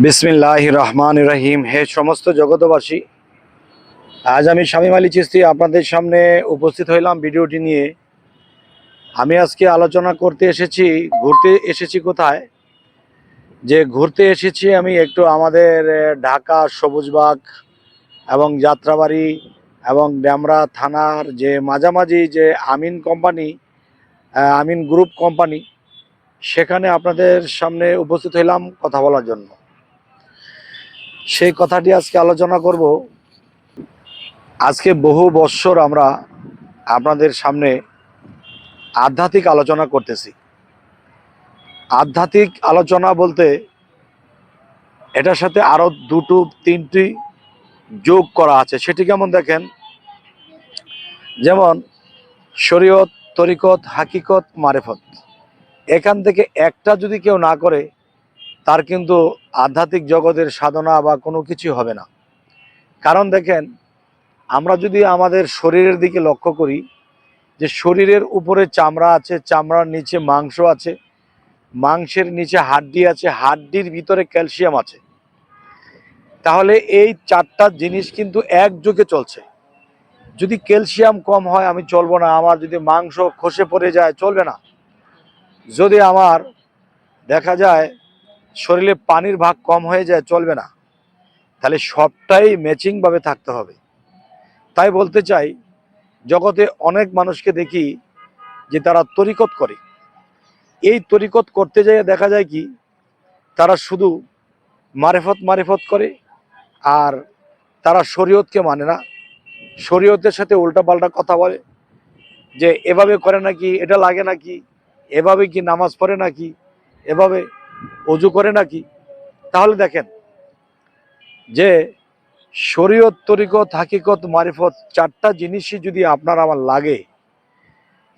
বিসমিল্লাহ রহমান রহিম। হে সমস্ত জগতবাসী আজ আমি শামীম আলী চিস্তি আপনাদের সামনে উপস্থিত হইলাম ভিডিওটি নিয়ে। আমি আজকে আলোচনা করতে এসেছি, ঘুরতে এসেছি কোথায়? যে ঘুরতে এসেছি আমি একটু আমাদের ঢাকা সবুজবাগ এবং যাত্রাবাড়ি এবং ড্যামরা থানার যে মাঝামাঝি যে Amin company Amin group company, সেখানে আপনাদের সামনে উপস্থিত হইলাম কথা বলার জন্য। সেই কথাটি আজকে আলোচনা করব। আজকে বহু বৎসর আমরা আপনাদের সামনে আধ্যাত্মিক আলোচনা করতেছি। আধ্যাত্মিক আলোচনা বলতে এটার সাথে আরও দুটো, তিনটি যোগ করা আছে। সেটি কেমন দেখেন? যেমন, শরীয়ত, তরিকত, হাকিকত, মারেফত। এখান থেকে একটা যদি কেউ না করে তার কিন্তু আধ্যাত্মিক জগতের সাধনা বা কোনো কিছু হবে না। কারণ দেখেন, আমরা যদি আমাদের শরীরের দিকে লক্ষ্য করি, যে শরীরের উপরে চামড়া আছে, চামড়ার নিচে মাংস আছে, মাংসের নিচে হাড্ডি আছে, হাড্ডির ভিতরে ক্যালসিয়াম আছে। তাহলে এই চারটা জিনিস কিন্তু একযোগে চলছে। যদি ক্যালসিয়াম কম হয়, আমি চলবো না। আমার যদি মাংস খসে পড়ে যায়, চলবে না। যদি আমার দেখা যায় শরীরে পানির ভাগ কম হয়ে যায়, চলবে না। তাহলে সবটাই ম্যাচিংভাবে থাকতে হবে। তাই বলতে চাই, জগতে অনেক মানুষকে দেখি যে তারা তরিকত করে। এই তরিকত করতে যেয়ে দেখা যায় কি, তারা শুধু মারেফত মারেফত করে আর তারা শরীয়তকে মানে না। শরীয়তের সাথে উল্টাপাল্টা কথা বলে যে, এভাবে করে নাকি, এটা লাগে নাকি, এভাবে কি নামাজ পড়ে নাকি, এভাবে অজু করে নাকি? তাহলে দেখেন, যে শরীয়ত, তরিকত, হাকিকত, মারিফত চারটা জিনিসই যদি আপনার আমার লাগে,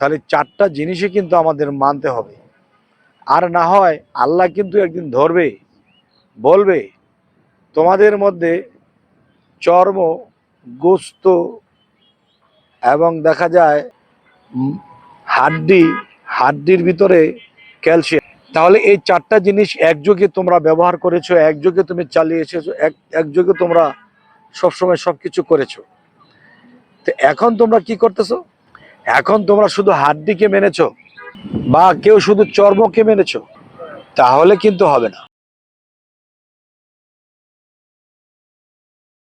তাহলে চারটা জিনিসই কিন্তু আমাদের মানতে হবে। আর না হয় আল্লাহ কিন্তু একদিন ধরবে, বলবে, তোমাদের মধ্যে চর্ম, গোস্ত এবং দেখা যায় হাড্ডি, হাড্ডির ভিতরে ক্যালসিয়াম। তাহলে এই চারটা জিনিস একযোগে তোমরা ব্যবহার করেছ, একযোগে তুমি চালিয়ে এসেছ, এক, একযোগে তোমরা সবসময় সব কিছু করেছ। তো এখন তোমরা কি করতেছো? এখন তোমরা শুধু হাড্ডিকে মেনেছো বা কেউ শুধু চর্মকে মেনেছো, তাহলে কিন্তু হবে না।